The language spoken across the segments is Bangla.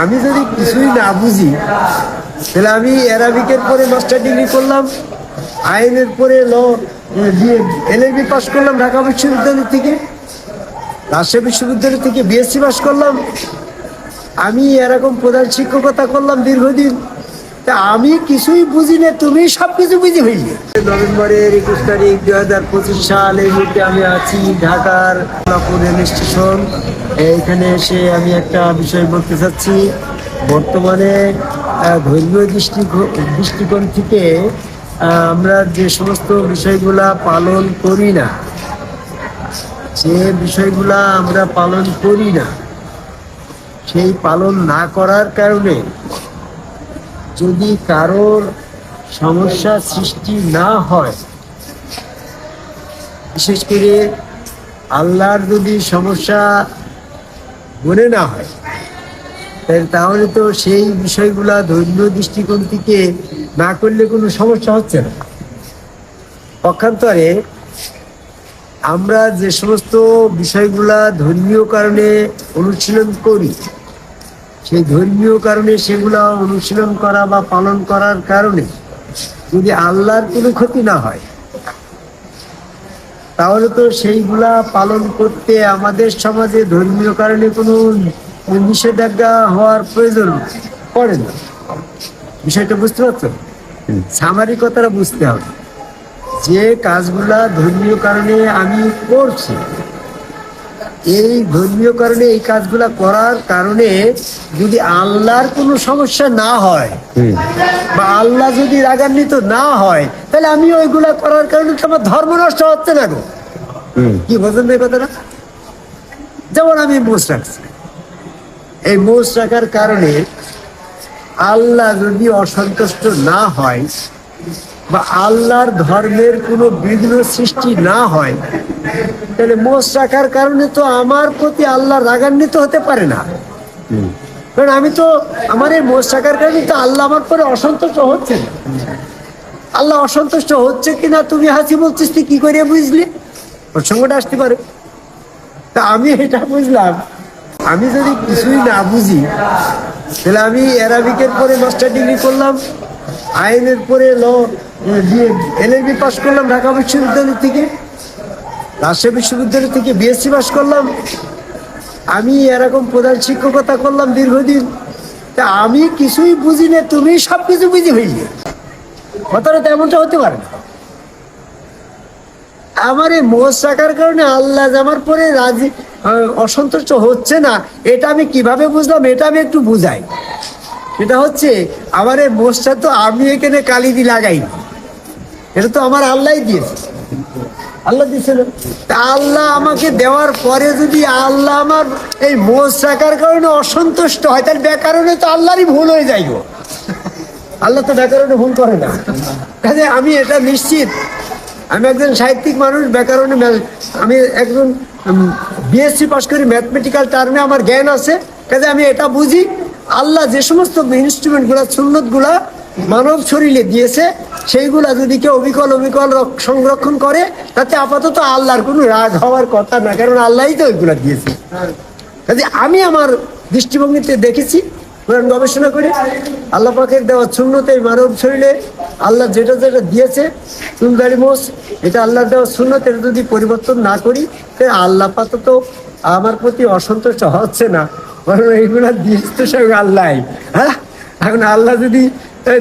আমি যদি কিছুই না বুঝি, তাহলে আমি অ্যারাবিকের পরে মাস্টার ডিগ্রি করলাম, আইনের পরে ল এলএলবি পাস করলাম ঢাকা বিশ্ববিদ্যালয় থেকে। রাজশাহী বিশ্ববিদ্যালয় থেকে বিএসসি পাস করলাম। আমি এরকম প্রধান শিক্ষকতা করলাম দীর্ঘদিন। আমি কিছুই বুঝি না, তুমি সব কিছু হইলে নভেম্বরের একুশ তারিখ, দুই হাজার পঁচিশ সাল, এই মুহূর্তে আমি আছি ঢাকার রেল স্টেশন। এইখানে এসে আমি একটা বিষয় বলতে চাচ্ছি। বর্তমানে ধর্মীয় দৃষ্টি, দৃষ্টিকোণ থেকে আমরা যে সমস্ত বিষয়গুলা পালন করি না, যে বিষয়গুলা আমরা পালন করি না, সেই পালন না করার কারণে যদি কারোর সমস্যা সৃষ্টি না হয়, বিশেষ করে আল্লাহর যদি সমস্যা মনে না হয়, তাহলে তো সেই বিষয়গুলা ধর্মীয় দৃষ্টিকোণ থেকে না করলে কোনো সমস্যা হচ্ছে না। পক্ষান্তরে আমরা যে সমস্ত বিষয়গুলা ধর্মীয় কারণে অনুশীলন করি সেই ধর্মীয় কারণে সেগুলা অনুশীলন করা বা পালন করার কারণে যদি আল্লাহর কোনো ক্ষতি না হয় তাহলে তো সেইগুলা পালন করতে আমাদের সমাজে ধর্মীয় কারণে কোনো নিষেধাজ্ঞা হওয়ার প্রয়োজন পড়ে না। বিষয়টা বুঝতে পারছ সামারিকতাটা বুঝতে হবে। যে কাজগুলা ধর্মীয় কারণে আমি করছি এই ধর্মীয় কারণে এই কাজগুলা করার কারণে যদি আল্লাহর কোনো সমস্যা না হয় বা আল্লাহ যদি রাগান্বিত না হয় তাহলে আমি ওইগুলা করার কারণে তো আমার ধর্ম নষ্ট হচ্ছে না গো। কি বোঝেন এই কথাটা? যেমন আমি মোষ রাখছি। এই মোষ রাখার কারণে আল্লাহ যদি অসন্তুষ্ট না হয় বা আল্লাহর ধর্মের কোনো বিঘ্ন সৃষ্টি না হয়, তাহলে মোষ রাখার কারণে তো আমার প্রতি আল্লাহ রাগান্বিত হতে পারে না। কারণ আমি তো, আমার এই মোষ রাখার কারণে তো আল্লাহ আমার পরে অসন্তুষ্ট হচ্ছে। আল্লাহ অসন্তুষ্ট হচ্ছে কিনা তুমি হাসি বলছিস, তুই কি করে বুঝলি? প্রসঙ্গটা আসতে পারে। তা আমি এটা বুঝলাম। আমি যদি কিছুই না বুঝি, তাহলে আমি অ্যারাবিকের পরে মাস্টার ডিগ্রি করলাম। আইনের পরে ল এলএলবি পাস করলাম ঢাকা বিশ্ববিদ্যালয় থেকে। রাজশাহী বিশ্ববিদ্যালয় থেকে বিএসসি পাস করলাম। আমি এরকম প্রধান শিক্ষকতা করলাম দীর্ঘদিন। তা আমি কিছুই বুঝি না, তুমি সব কিছু বুঝি হইলে কথাটা তো এমনটা হতে পারে না। আমার এই মোষ রাখার কারণে আল্লাহ আমার পরে রাজি অসন্তুষ্ট হচ্ছে না, এটা আমি কীভাবে বুঝলাম, এটা আমি একটু বুঝাই। এটা হচ্ছে, আমার এই মোষটা তো আমি এখানে কালি দি লাগাই। এটা তো আমার আল্লাহ দিয়েছে। আল্লাহ দিয়েছিল তা আল্লাহ আমাকে দেওয়ার পরে যদি আল্লাহ আমার এই মোষ রাখার কারণে অসন্তুষ্ট হয়, তাহলে ব্যাকরণে তো আল্লাহরই ভুল হয়ে যাই গো। আল্লাহ তো ব্যাকরণে ভুল করে না। কাজে আমি এটা নিশ্চিত। আমি একজন সাহিত্যিক মানুষ, ব্যাকরণে আমি একজন বিএসসি পাস করি ম্যাথমেটিক্যাল টার্মে আমার জ্ঞান আছে। কাজে আমি এটা বুঝি। আল্লাহ যে সমস্ত ইনস্ট্রুমেন্টগুলো সুন্নতগুলা মানব শরীরে দিয়েছে, সেইগুলা যদি কেউ অবিকল অবিকল সংরক্ষণ করে, তাতে আপাতত আল্লাহর কোনো রাগ হওয়ার কথা না কারণ আল্লাহই তো ওইগুলা দিয়েছে। কাজে আমি আমার দৃষ্টিভঙ্গিতে দেখেছি, কোরআন গবেষণা করে, আল্লাহ পাকের দেওয়া শূন্যতে মানব শরীরে আল্লাহ যেটা যেটা দিয়েছে চুলদারি মোষ, এটা আল্লাহর দেওয়া শূন্যতে যদি পরিবর্তন না করি তাহলে আল্লাহ পাত তো আমার প্রতি অসন্তুষ্ট হচ্ছে না। বরং এইগুলা দিয়েছে তো সব আল্লাহ হ্যাঁ? এখন আল্লাহ যদি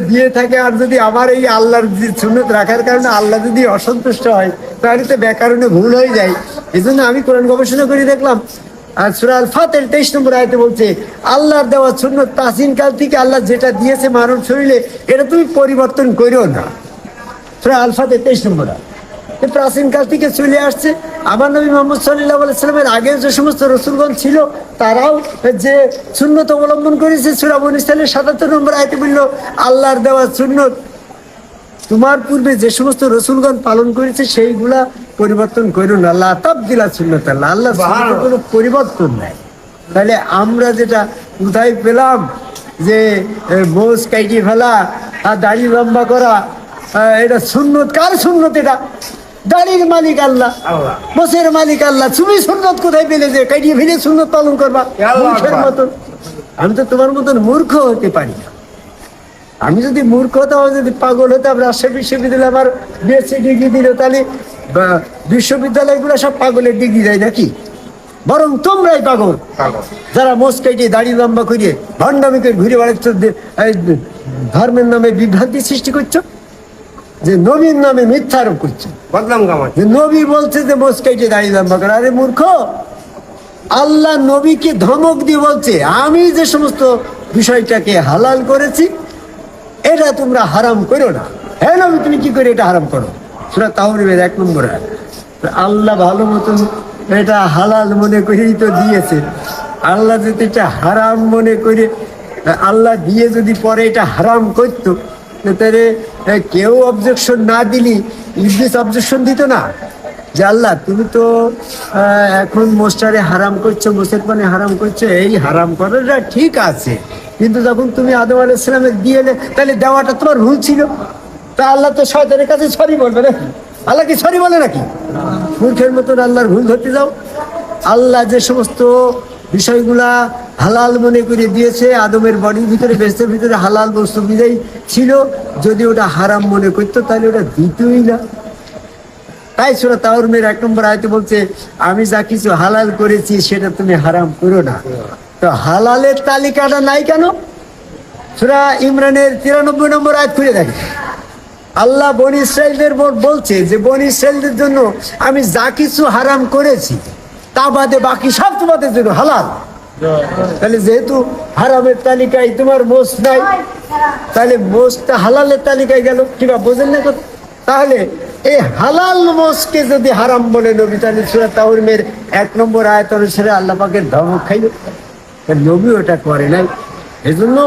দিয়ে থাকে আর যদি আমার এই আল্লাহর সুন্নত রাখার কারণে আল্লাহ যদি অসন্তুষ্ট হয়, তাহলে তো ব্যাকরণে ভুল হয়ে যায়। এই জন্য আমি কোরআন গবেষণা করে দেখলাম, আর সুরা আল ফাতের তেইশ নম্বর আয়তে বলছে, আল্লাহর দেওয়া সুন্নত প্রাচীন কাল থেকে আল্লাহ যেটা দিয়েছে মানব শরীরে, এটা তুমি পরিবর্তন করিও না। সুরা আল ফাতের তেইশ নম্বর আয়াত। এ প্রাচীন কাল থেকে চলে আসছে। আমার নবী মোহাম্মদ সাল্লাহ সাল্লামের আগে যে সমস্ত রসুলগণ ছিল তারাও যে সুন্নত অবলম্বন করেছে সুরা মনিস্তানের সাতাত্তর নম্বর আয়তে বলল আল্লাহর দেওয়া সুন্নত। তোমার পূর্বে যে সমস্ত রসুলগণ পালন করেছে সেইগুলা পরিবর্তন করো না। আল্লাহ তাব দিলা সুন্নত আল্লাহ। আল্লাহ কোনো পরিবর্তন নাই। তাহলে আমরা যেটা কোথায় পেলাম যে মোষ কাইটি ফেলা আর দাড়ি লম্বা করা এটা সুন্নত। কার সুন্নত এটা? দাড়ির মালিক আল্লাহ। মোষের মালিক আল্লাহ। তুমি সুন্নত কোথায় পেলে যে কাইটিয়ে ফেলে সুন্নত পালন করবা? মতন আমি তো তোমার মতন মূর্খ হতে পারি না। আমি যদি মূর্খ হতাম যদি পাগল হতাম রাজশাহী বিশ্ববিদ্যালয় আমার বিএসসি ডিগ্রি দিল তাহলে বিশ্ববিদ্যালয়গুলো সব পাগলের ডিগ্রি দেয় নাকি? বরং তোমরাই পাগল। যারা মোষ কেটে দাড়ি লম্বা করে ভণ্ডামি করে ঘুরে বেড়াচ্ছ এই ধর্মের নামে বিভ্রান্তি সৃষ্টি করছ? যে নবীর নামে মিথ্যা আরোপ করছে। বদনাম যে নবী বলছে যে মোষ কেটে দাড়ি লম্বা করে আরে মূর্খ আল্লাহ নবীকে ধমক দিয়ে বলছে আমি যে সমস্ত বিষয়টাকে হালাল করেছি এটা তোমরা হারাম করো না। হ্যাঁ নবী তুমি কি করে এটা হারাম করো? সেটা তাহরিবের এক নম্বর। আল্লাহ ভালো মতন এটা হালাল মনে করেই তো দিয়েছে। আল্লাহ যদি এটা হারাম মনে করে আল্লাহ দিয়ে যদি পরে এটা হারাম করতো তাহলে কেউ অবজেকশন না দিলি ইংলিশ অবজেকশন দিত না? যে আল্লাহ তুমি তো এখন মোস্টারে হারাম করছ মোসের পানে হারাম করছ এই হারাম করাটা ঠিক আছে। কিন্তু যখন তুমি আদম আলাহ ইসলামের দিয়ে এলে, তাহলে দেওয়াটা তোমার ভুল ছিল। তা আল্লাহ তো শয়তানের কাছে সরি বলবে নাকি আল্লাহ কি সরি বলে নাকি? মূর্খের মতন আল্লাহর ভুল ধরতে যাও। আল্লাহ যে সমস্ত বিষয়গুলা হালাল মনে করে দিয়েছে, আদমের বডির ভিতরে, বেস্তের ভিতরে হালাল বস্তু বিদায় ছিল। যদি ওটা হারাম মনে করতো, তাহলে ওটা দিতই না। তাই সুরা তাওরমের এক নম্বর আয়তে বলছে, আমি যা কিছু হালাল করেছি, সেটা তুমি হারাম করো না। তো হালালের তালিকাটা নাই কেন? সুরা ইমরানের তিরানব্বই নম্বর আয়াত খুলে দেখে। আল্লাহ বন ইসরায়েলদের বল- বলছে যে, বন ইসরায়েলদের জন্য আমি যা কিছু হারাম করেছি, তা বাদে বাকি সব তোমাদের জন্য হালাল। তাহলে যেহেতু হারামের তালিকায় তোমার মোষ নাই, তাহলে মোষটা হালালের তালিকায় গেল কিবা বোঝেন না? তাহলে এই হালাল মোষকে যদি হারাম বলে নবী তাহলে সুরা তাহরিমের এক নম্বর আয়ত অনুসারে আল্লাহ পাকের ধমক খাইল নবী ওটা করে নাই এজন্য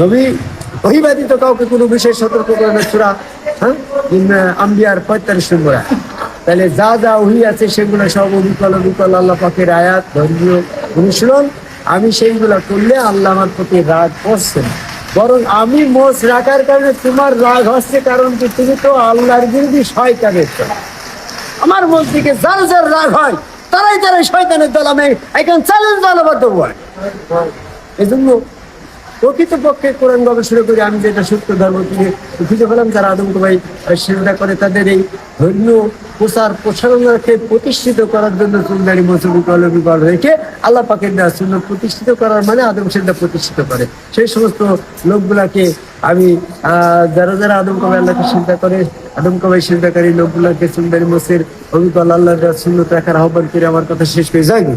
নবী ওহিবাদী তো কাউকে কোনো বিষয়ে সতর্ক করে না সুরা হ্যাঁ আম্বিয়ার পঁয়তাল্লিশ নম্বর আয়াত। তাহলে যা যা ওহি আছে সেগুলো সব অবিকল অবিকল আল্লাহ পাকের আয়াত, ধর্মীয় অনুশীলন। আমি সেইগুলো করলে আল্লাহ আমার প্রতি রাগ করছেন। বরং আমি মোষ রাখার কারণে তোমার রাগ হচ্ছে, কারণ কি তুমি তো আল্লাহর বিরোধী শয়তানের দল। আমার মন থেকে যার যার রাগ হয়, তারাই তারাই শয়তানের দল। আমি এখন চ্যালেঞ্জ দলবদ্ধ হয় এই জন্য প্রকৃতপক্ষে কোরআন গবেষণা করে আমি যেটা সত্য ধর্ম থেকে খুঁজে পেলাম যারা ভাই চিন্তা করে তাদের এই ধর্মীয় প্রচার প্রসারণাকে প্রতিষ্ঠিত করার জন্য সুন্দরী মৌসুমী কলমি কল রেখে আল্লাহ পাকের দেওয়া শূন্য প্রতিষ্ঠিত করার মানে আদম সেটা প্রতিষ্ঠিত করে। সেই সমস্ত লোকগুলাকে আমি আহ, যারা যারা আদম কবাই আল্লাহকে চিন্তা করে আদম কবাই চিন্তাকারী লোকগুলাকে সুন্দরী মোসের অভিজ্ঞ আল্লাহ শূন্য রাখার আহ্বান করে আমার কথা শেষ হয়ে যায়নি।